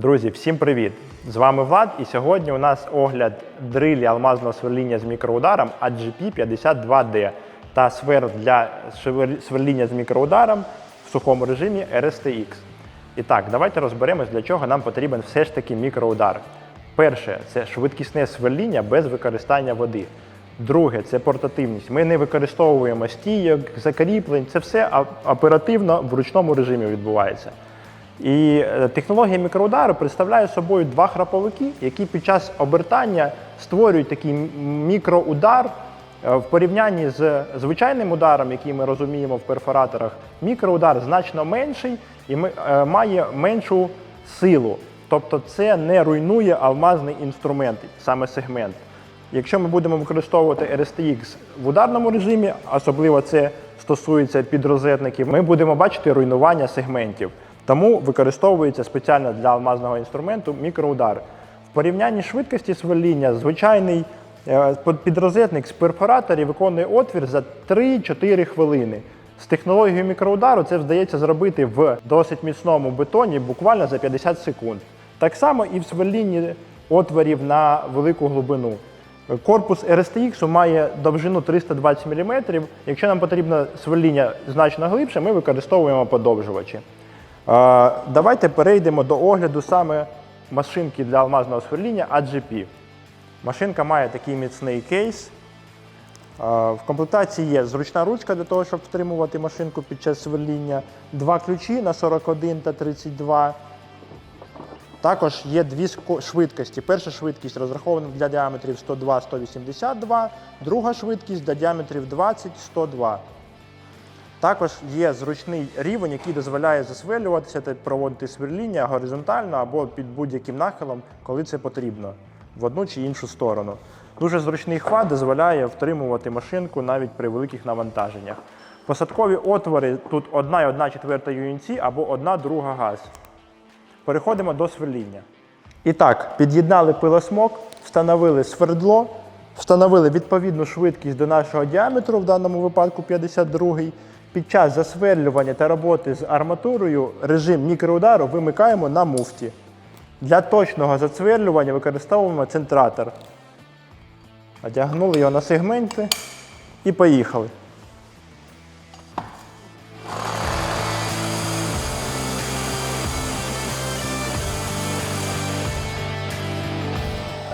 Друзі, всім привіт! З вами Влад, і сьогодні у нас огляд дрилі алмазного сверління з мікроударом AGP52D та сверл для сверління з мікроударом в сухому режимі RSTX. І так, давайте розберемось, для чого нам потрібен все ж таки мікроудар. Перше це швидкісне сверління без використання води. Друге це портативність. Ми не використовуємо стійок, закріплень. Це все оперативно в ручному режимі відбувається. І е, технологія мікроудару представляє собою два храповики, які під час обертання створюють такий мікроудар Е, в порівнянні з звичайним ударом, який ми розуміємо в перфораторах. Мікроудар значно менший і е, має меншу силу. Тобто це не руйнує алмазний інструмент, саме сегмент. Якщо ми будемо використовувати RSTX в ударному режимі, особливо це стосується підрозетників, ми будемо бачити руйнування сегментів. Тому використовується спеціально для алмазного інструменту мікроудар. В порівнянні швидкості сверління звичайний е, підрозетник з перфораторів виконує отвір за 3-4 хвилини. З технологією мікроудару це вдається зробити в досить міцному бетоні буквально за 50 секунд. Так само і в сверлінні отворів на велику глибину. Корпус RSTX має довжину 320 мм. Якщо нам потрібно сверління значно глибше, ми використовуємо подовжувачі. Давайте перейдемо до огляду саме машинки для алмазного сверління AGP. Машинка має такий міцний кейс. В комплектації є зручна ручка для того, щоб втримувати машинку під час сверління, два ключі на 41 та 32. Також є дві швидкості. Перша швидкість розрахована для діаметрів 102-182, друга швидкість для діаметрів 20-102. Також є зручний рівень, який дозволяє засверлюватися та проводити сверління горизонтально або під будь-яким нахилом, коли це потрібно, в одну чи іншу сторону. Дуже зручний хват дозволяє втримувати машинку навіть при великих навантаженнях. Посадкові отвори тут 1,1 четверта UNC або 1 друга газ. Переходимо до сверління. І так, під'єднали пилосмок, встановили свердло, встановили відповідну швидкість до нашого діаметру, в даному випадку 52-й. Під час засверлювання та роботи з арматурою режим мікроудару вимикаємо на муфті. Для точного засверлювання використовуємо центратор. Одягнули його на сегменти і поїхали.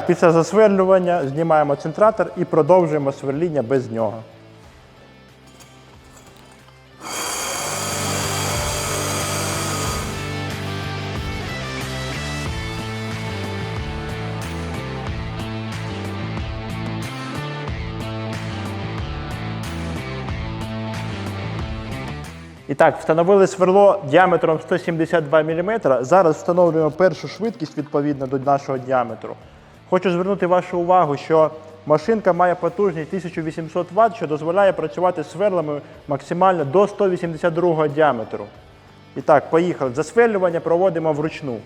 Після засверлювання знімаємо центратор і продовжуємо сверління без нього. І так, встановили сверло діаметром 172 мм. Зараз встановлюємо першу швидкість відповідно до нашого діаметру. Хочу звернути вашу увагу, що машинка має потужність 1800 Вт, що дозволяє працювати сверлами максимально до 182 діаметру. І так, поїхали. Засверлювання проводимо вручну.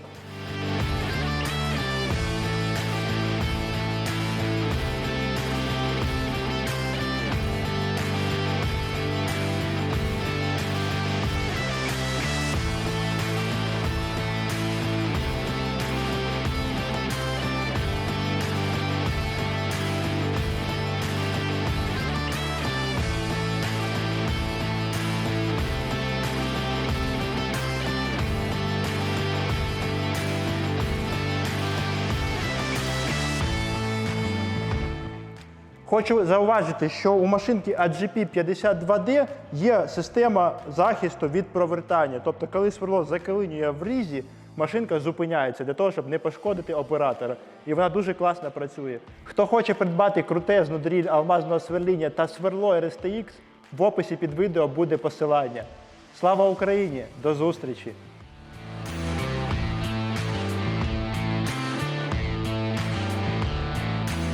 Хочу зауважити, що у машинки AGP52D є система захисту від провертання. Тобто, коли сверло закилинює в різі, машинка зупиняється для того, щоб не пошкодити оператора. І вона дуже класно працює. Хто хоче придбати крутезну дріль алмазного сверління та сверло RSTX, в описі під відео буде посилання. Слава Україні! До зустрічі!